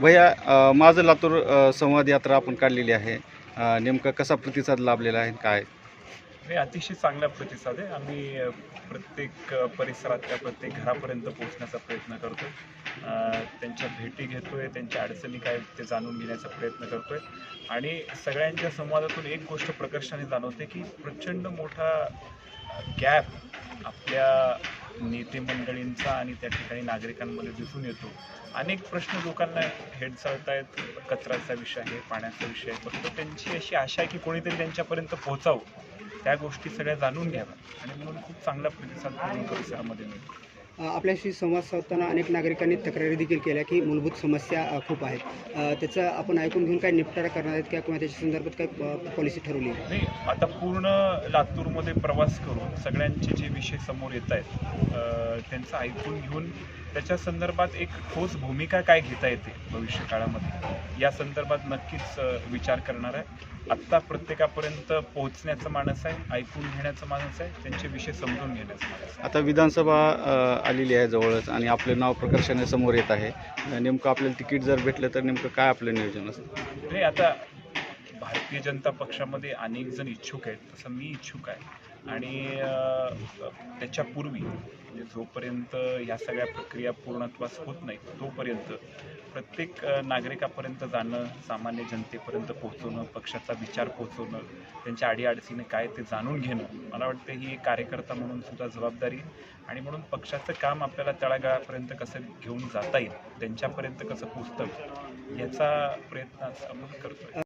भैया माझं लातूर संवाद यात्रा आपण काढलेली आहे. नेमका कसा प्रतिसाद लाभलेला आहे काय? नाही अतिशय चांगला प्रतिसाद आहे. आम्ही प्रत्येक परिसरातल्या प्रत्येक घरापर्यंत पोहोचण्याचा प्रयत्न करतो त्यांच्या भेटी घेतोय त्यांच्या अडचणी काय ते जाणून घेण्याचा प्रयत्न करतोय. आणि सगळ्यांच्या संवादातून एक गोष्ट प्रकर्षाने जाणवते की प्रचंड मोठा गॅप आपल्या नेते मंडळींचा आणि त्या ठिकाणी नागरिकांमध्ये दिसून येतो. अनेक प्रश्न लोकांना हेडसाळत आहेत कचऱ्याचा विषय आहे पाण्याचा विषय आहे. फक्त त्यांची अशी आशा आहे की कोणीतरी त्यांच्यापर्यंत पोहोचावं. त्या गोष्टी सगळ्या जाणून घ्याव्या आणि म्हणून खूप चांगला प्रतिसाद परिसरामध्ये मिळतो आपल्याशी संवाद साधताना अनेक नागरिकांनी तक्रारी देखील केल्या की मूलभूत समस्या खूप आहेत. त्याचं आपण ऐकून घेऊन काय निपटारा करणार आहेत का किंवा त्याच्या संदर्भात काय पॉलिसी ठरवली आहे? नाही आता पूर्ण लातूरमध्ये प्रवास करून सगळ्यांचे जे विषय समोर येत आहेत त्यांचं ऐकून घेऊन त्याच्या संदर्भात एक ठोस भूमिका काय घेता येते भविष्य काळामध्ये या संदर्भात नक्कीच विचार करणार आहे. आत्ता प्रत्येकापर्यंत पोहोचण्याचं मानस आहे ऐकून घेण्याचं मानस आहे त्यांचे विषय समजून घेण्याचं आता विधानसभा अ, आलेली आहे जवळच आणि आपलं नाव प्रकर्षाने समोर येत आहे. नेमकं आपल्याला तिकीट जर भेटलं तर नेमकं काय आपलं नियोजन असतं? नाही आता भारतीय जनता पक्षामध्ये अनेक जण इच्छुक आहेत तसं मी इच्छुक आहे. आणि त्याच्यापूर्वी म्हणजे जोपर्यंत या सगळ्या प्रक्रिया पूर्णत्वास होत नाही तोपर्यंत प्रत्येक नागरिकापर्यंत जाणं सामान्य जनतेपर्यंत पोहोचवणं पक्षाचा विचार पोहोचवणं त्यांच्या अडीअडचणी काय ते जाणून घेणं मला वाटतं ही एक कार्यकर्ता म्हणून सुद्धा जबाबदारी आणि म्हणून पक्षाचं काम आपल्याला तळागाळापर्यंत कसं घेऊन जाता येईल त्यांच्यापर्यंत कसं पोचतं याचा प्रयत्न आपण करतो